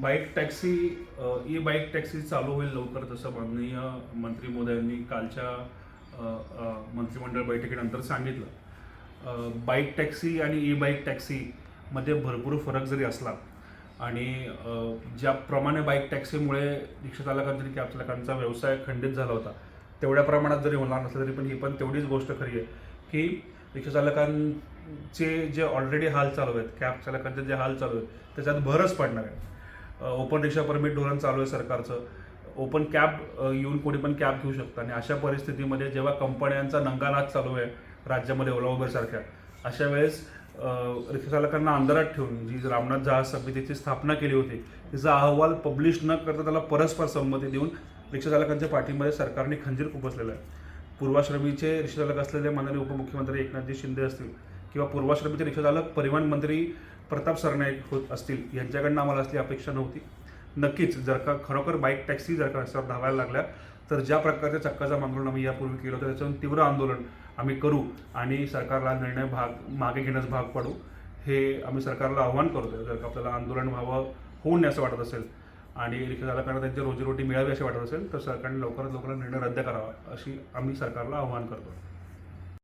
Bike taxi E bike taxi चालू होईल लवकर तसं माननीय मंत्री मोदयांनी कालच्या मंत्रिमंडळ बैठकीनंतर सांगितलं. बाईक टॅक्सी आणि ई बाईक टॅक्सीमध्ये भरपूर फरक जरी असला आणि ज्याप्रमाणे बाईक टॅक्सीमुळे रिक्षा चालकांचा कॅब चालकांचा व्यवसाय खंडित झाला होता तेवढ्या प्रमाणात जरी होणार नसलं तरी पण ही पण तेवढीच गोष्ट खरी आहे की रिक्षा चालकांचे जे ऑलरेडी हाल चालू आहेत कॅब चालकांचे जे हाल चालू आहेत त्याच्यात भरच पडणार आहे. ओपन रिक्षा परमिट धोरण चालू आहे सरकारचं. ओपन कॅब येऊन कोणी पण कॅब घेऊ शकतं. आणि अशा परिस्थितीमध्ये जेव्हा कंपन्यांचा नंगानाच चालू आहे राज्यामध्ये ओला उबरसारख्या अशा वेळेस रिक्षाचालकांना अंधारात ठेवून जी रामनाथ जहाज समितीची स्थापना केली होती तिचा अहवाल पब्लिश न करता त्याला परस्पर संमती देऊन रिक्षाचालकांच्या पाठीमध्ये सरकारने खंजीर खुपसलेलं आहे. पूर्वाश्रमीचे रिक्षाचालक असलेले माननीय उपमुख्यमंत्री एकनाथजी शिंदे असतील किंवा पूर्वाश्रमीचे रिक्षा परिवहन मंत्री प्रताप सरनाईक होत असतील यांच्याकडनं आम्हाला असली अपेक्षा नव्हती. नक्कीच जर का खरोखर बाईक टॅक्सी जर का रस्त्यावर धावायला लागल्या तर ज्या प्रकारच्या चक्काचा आंदोलन आम्ही यापूर्वी केलं होतं त्याच्यावर तीव्र आंदोलन आम्ही करू आणि सरकारला निर्णय भाग मागे घेण्यास भाग पाडू हे आम्ही सरकारला आव्हान करतोय. जर का आपल्याला आंदोलन व्हावं होऊ नये असं वाटत असेल आणि रिक्षाचालकांना त्यांची रोजीरोटी मिळावी असे वाटत असेल तर सरकारने लवकरात लवकर निर्णय रद्द करावा अशी आम्ही सरकारला आव्हान करतो